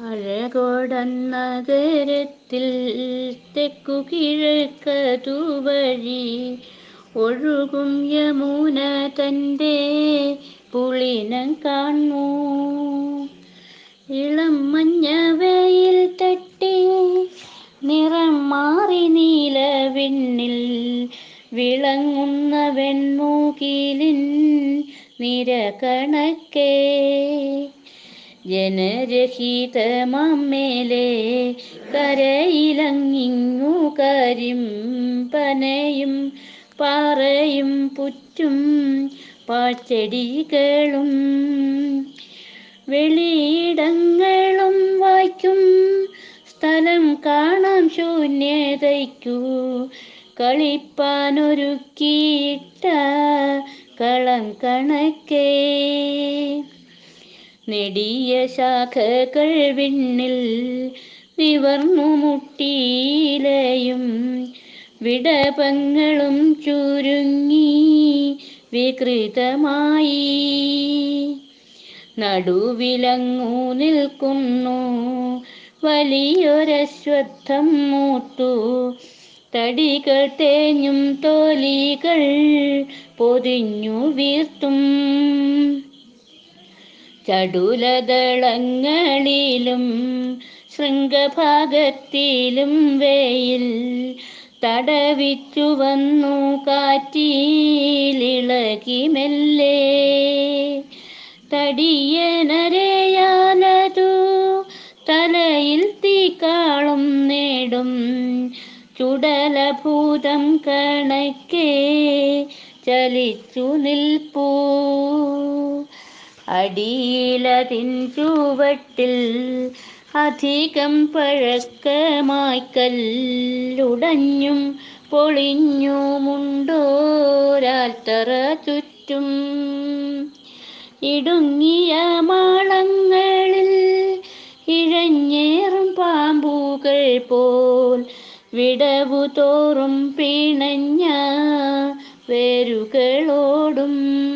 അഴകൊടന്നകരത്തിൽ തെക്കു കിഴക്കതുവഴി ഒഴുകും യമുന തന്റെ പുളിനം കാണൂ ഇളം മഞ്ഞവയിൽ തട്ടി നിറം മാറി നീലവിണ്ണിൽ വിളങ്ങുന്ന വെൺമൂകിലിൻ നിര ജനരഹിതമേലെ കരയിലങ്ങിങ്ങു കരിം പനയും പാറയും പുറ്റും പാച്ചെടികളും വെളിയിടങ്ങളും വായിക്കും. സ്ഥലം കാണാം ശൂന്യതയ്ക്കു. കളിപ്പാനൊരുക്കിയിട്ട കളം കണക്കേ. നെടിയ ശാഖകൾ വിണ്ണിൽ നിവർന്നു മുട്ടിയിലയും വിടപങ്ങളും ചുരുങ്ങി വികൃതമായി. നടുവിലങ്ങു നിൽക്കുന്നു വലിയൊരശ്വത്ഥം മൂത്തു. തടികൾ തേഞ്ഞും തോലികൾ പൊതിഞ്ഞു വീർത്തും. ചടുലതളങ്ങളിലും ശൃംഗഭാഗത്തിലും വെയിൽ തടവിച്ചു വന്നു കാറ്റിലിളകി മെല്ലെ തടിയനരയാലതു തലയിൽ തീക്കാളും നേടും ചുടലഭൂതം കണക്കേ ചലിച്ചു നിൽപ്പൂ. അടിയിലതിൻ ചുവട്ടിൽ അധികം പഴക്കമായി കല്ലുടഞ്ഞും പൊളിഞ്ഞുമുണ്ടോരാൽത്തറ ചുറ്റും. ഇടുങ്ങിയ മാളങ്ങളിൽ ഇഴഞ്ഞേറും പാമ്പുകൾ പോൽ വിടവു തോറും പിണഞ്ഞ വേരുകളോടും